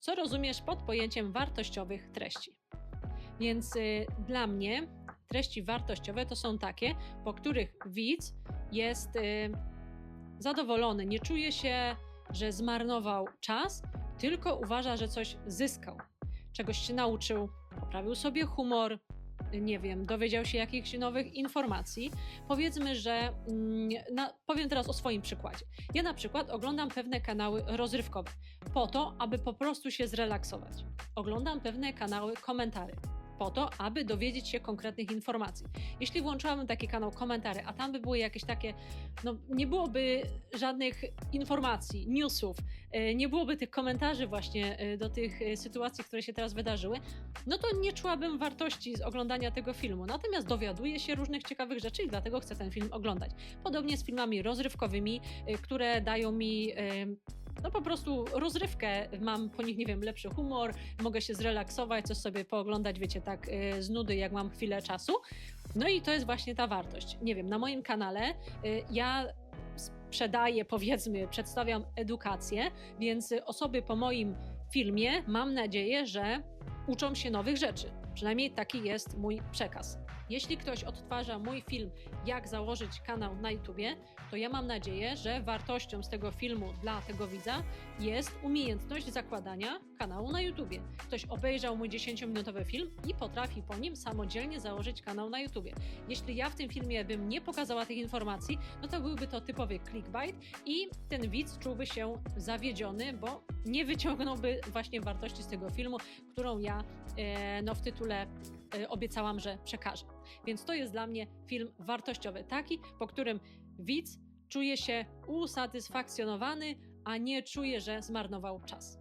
Co rozumiesz pod pojęciem wartościowych treści? Więc y, dla mnie treści wartościowe to są takie, po których widz jest y, zadowolony, nie czuje się, że zmarnował czas, tylko uważa, że coś zyskał, czegoś się nauczył, poprawił sobie humor, nie wiem, dowiedział się jakichś nowych informacji. Powiedzmy, że mm, na, powiem teraz o swoim przykładzie. Ja na przykład oglądam pewne kanały rozrywkowe po to, aby po prostu się zrelaksować. Oglądam pewne kanały komentarzy po to, aby dowiedzieć się konkretnych informacji. Jeśli włączyłabym taki kanał komentary, a tam by były jakieś takie, no nie byłoby żadnych informacji, newsów, e, nie byłoby tych komentarzy właśnie e, do tych e, sytuacji, które się teraz wydarzyły, no to nie czułabym wartości z oglądania tego filmu. Natomiast dowiaduję się różnych ciekawych rzeczy i dlatego chcę ten film oglądać. Podobnie z filmami rozrywkowymi, które dają mi no po prostu rozrywkę, mam po nich, nie wiem, lepszy humor, mogę się zrelaksować, coś sobie pooglądać, wiecie, tak y, z nudy, jak mam chwilę czasu. No i to jest właśnie ta wartość. Nie wiem, na moim kanale ja sprzedaję, powiedzmy, przedstawiam edukację, więc osoby po moim filmie mam nadzieję, że uczą się nowych rzeczy. Przynajmniej taki jest mój przekaz. Jeśli ktoś odtwarza mój film, jak założyć kanał na YouTubie, to ja mam nadzieję, że wartością z tego filmu dla tego widza jest umiejętność zakładania kanału na YouTubie. Ktoś obejrzał mój 10-minutowy film i potrafi po nim samodzielnie założyć kanał na YouTubie. Jeśli ja w tym filmie bym nie pokazała tych informacji, no to byłby to typowy clickbait i ten widz czułby się zawiedziony, bo nie wyciągnąłby właśnie wartości z tego filmu, którą ja e, no, w tytule e, obiecałam, że przekażę. Więc to jest dla mnie film wartościowy, taki, po którym widz czuje się usatysfakcjonowany, a nie czuje, że zmarnował czas.